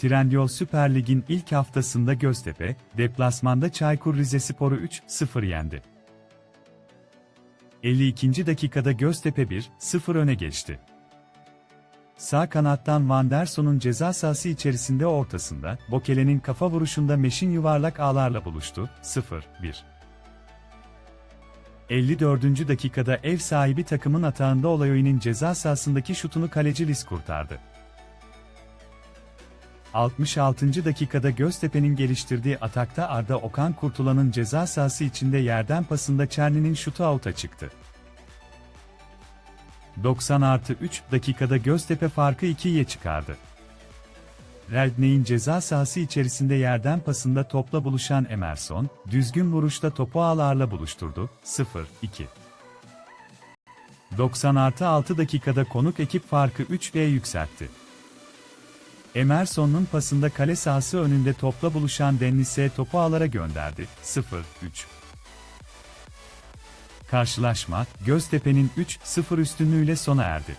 Trendyol Süper Lig'in ilk haftasında Göztepe, deplasmanda Çaykur Rizespor'u 3-0 yendi. 52. dakikada Göztepe 1-0 öne geçti. Sağ kanattan Van Derson'un ceza sahası içerisinde ortasında, Bokele'nin kafa vuruşunda Meşin yuvarlak ağlarla buluştu, 0-1. 54. dakikada ev sahibi takımın atağında Olayoy'un ceza sahasındaki şutunu kaleci Lis kurtardı. 66. dakikada Göztepe'nin geliştirdiği atakta Arda Okan Kurtulan'ın ceza sahası içinde yerden pasında Çerni'nin şutu out'a çıktı. 90 artı 3 dakikada Göztepe farkı 2'ye çıkardı. Reldney'in ceza sahası içerisinde yerden pasında topla buluşan Emerson, düzgün vuruşta topu ağlarla buluşturdu, 0-2. 90 artı 6 dakikada konuk ekip farkı 3'ye yükseltti. Emerson'un pasında kale sahası önünde topla buluşan Dennis'e topu ağlara gönderdi, 0-3. Karşılaşma, Göztepe'nin 3-0 üstünlüğüyle sona erdi.